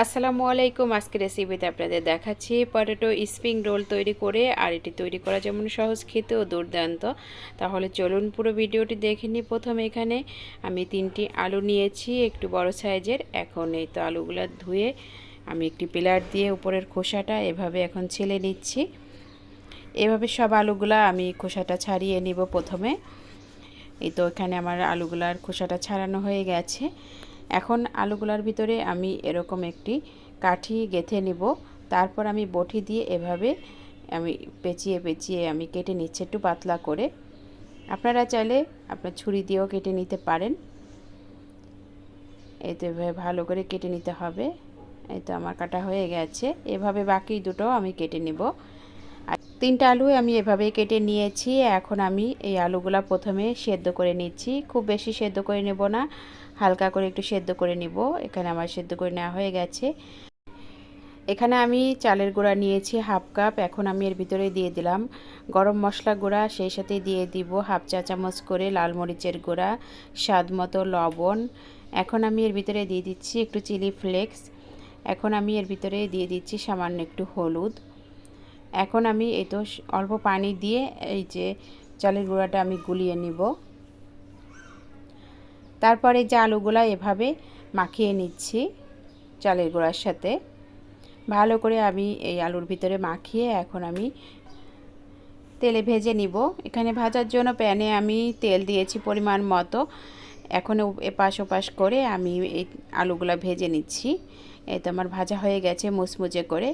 আসসালামু আলাইকুম আজকে রেসিপিতে আপনাদের দেখাচ্ছি পটেটো স্প্রিং রোল তৈরি করে আর এটি তৈরি করা যেমন সহজ, খেতেও দুর্দান্ত। তাহলে চলুন পুরো ভিডিওটি দেখে নিই প্রথমে এখানে। আমি তিনটি আলু নিয়েছি, একটু বড় সাইজের। এখন এই তো আলুগুলো ধুয়ে আমি একটি পিলার দিয়ে উপরের খোসাটা এভাবে এখন ছেলে নিচ্ছি। এভাবে সব আলুগুলা আমি খোসাটা ছাড়িয়ে নিব প্রথমে। এই তো এখানে আমার আলুগুলার খোসাটা ছাড়ানো হয়ে গেছে। এখন আলুগুলার ভিতরে আমি এরকম একটি কাঠি গেথে নিব। তারপর আমি বটি দিয়ে এভাবে আমি পেঁচিয়ে পেঁচিয়ে আমি কেটে নিচ্ছি একটু পাতলা করে। আপনারা চাইলে আপনার ছুরি দিয়েও কেটে নিতে পারেন। এই তো এভাবে ভালো করে কেটে নিতে হবে। এই তো আমার কাটা হয়ে গেছে। এভাবে বাকি দুটো আমি কেটে নেব। তিনটা আলু আমি এভাবে কেটে নিয়েছি। এখন আমি এই আলুগুলা প্রথমে সেদ্ধ করে নিচ্ছি। খুব বেশি সেদ্ধ করে নেব না, হালকা করে একটু সেদ্ধ করে নিব। এখানে আমার সেদ্ধ করে নেওয়া হয়ে গেছে। এখানে আমি চালের গুঁড়া নিয়েছি হাফ কাপ। এখন আমি এর ভিতরে দিয়ে দিলাম গরম মশলা গুঁড়া, সেই সাথে দিয়ে দিব হাফ চা চামচ করে লাল মরিচের গুঁড়া, স্বাদ মতো লবণ। এখন আমি এর ভিতরে দিয়ে দিচ্ছি একটু চিলি ফ্লেক্স। এখন আমি এর ভিতরে দিয়ে দিচ্ছি সামান্য একটু হলুদ। এখন আমি এই তো অল্প পানি দিয়ে এই যে চালের গুঁড়াটা আমি গুলিয়ে নিব। তারপরে যে আলুগুলা এভাবে মাখিয়ে নিচ্ছি চালের গুঁড়ার সাথে, ভালো করে আমি এই আলুর ভিতরে মাখিয়ে এখন আমি তেলে ভেজে নিব। এখানে ভাজার জন্য প্যানে আমি তেল দিয়েছি পরিমাণ মতো। এখন এপাশ ওপাশ করে আমি এই আলুগুলা ভেজে নিচ্ছি। এই তো আমার ভাজা হয়ে গেছে মুচমুচে করে।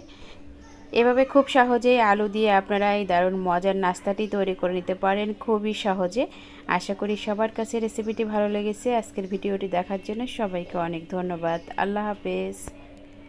এভাবে খুব সহজেই আলু দিয়ে আপনারা এই দারুণ মজার নাস্তাটি তৈরি করে নিতে পারেন, খুবই সহজে। আশা করি সবার কাছে রেসিপিটি ভালো লেগেছে। আজকের ভিডিওটি দেখার জন্য সবাইকে অনেক ধন্যবাদ। আল্লাহ হাফেজ।